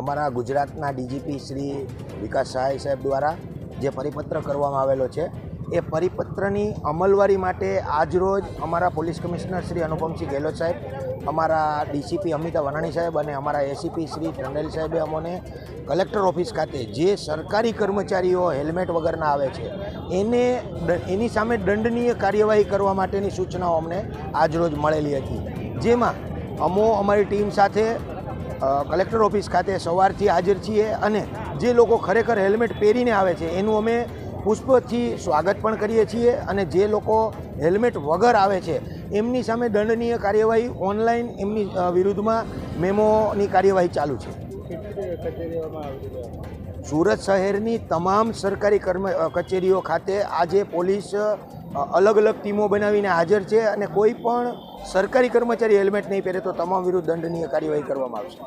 અમારા ગુજરાતના ડીજીપી શ્રી વિકાસ સહાય સાહેબ દ્વારા જે પરિપત્ર કરવામાં આવેલો છે, એ પરિપત્રની અમલવારી માટે આજરોજ અમારા પોલીસ કમિશનર શ્રી અનુપમસિંહ ગેહલોત સાહેબ, અમારા ડીસીપી અમિતા વનાણી સાહેબ અને અમારા એસીપી શ્રી ટંડેલ સાહેબે અમને કલેક્ટર ઓફિસ ખાતે જે સરકારી કર્મચારીઓ હેલ્મેટ વગરના આવે છે, એને એની સામે દંડનીય કાર્યવાહી કરવા માટેની સૂચનાઓ અમને આજરોજ મળેલી હતી. જેમાં અમો અમારી ટીમ સાથે કલેક્ટર ઓફિસ ખાતે સવારથી હાજર છીએ અને જે લોકો ખરેખર હેલ્મેટ પહેરીને આવે છે, એનું અમે પુષ્પથી સ્વાગત પણ કરીએ છીએ અને જે લોકો હેલ્મેટ વગર આવે છે, એમની સામે દંડનીય કાર્યવાહી ઓનલાઈન એમની વિરુદ્ધમાં મેમોની કાર્યવાહી ચાલુ છે. સુરત શહેરની તમામ સરકારી કર્મ કચેરીઓ ખાતે આજે પોલીસ અલગ અલગ ટીમો બનાવીને હાજર છે અને કોઈ પણ સરકારી કર્મચારી હેલ્મેટ નહીં પહેરે તો તમામ વિરુદ્ધ દંડનીય કાર્યવાહી કરવામાં આવશે.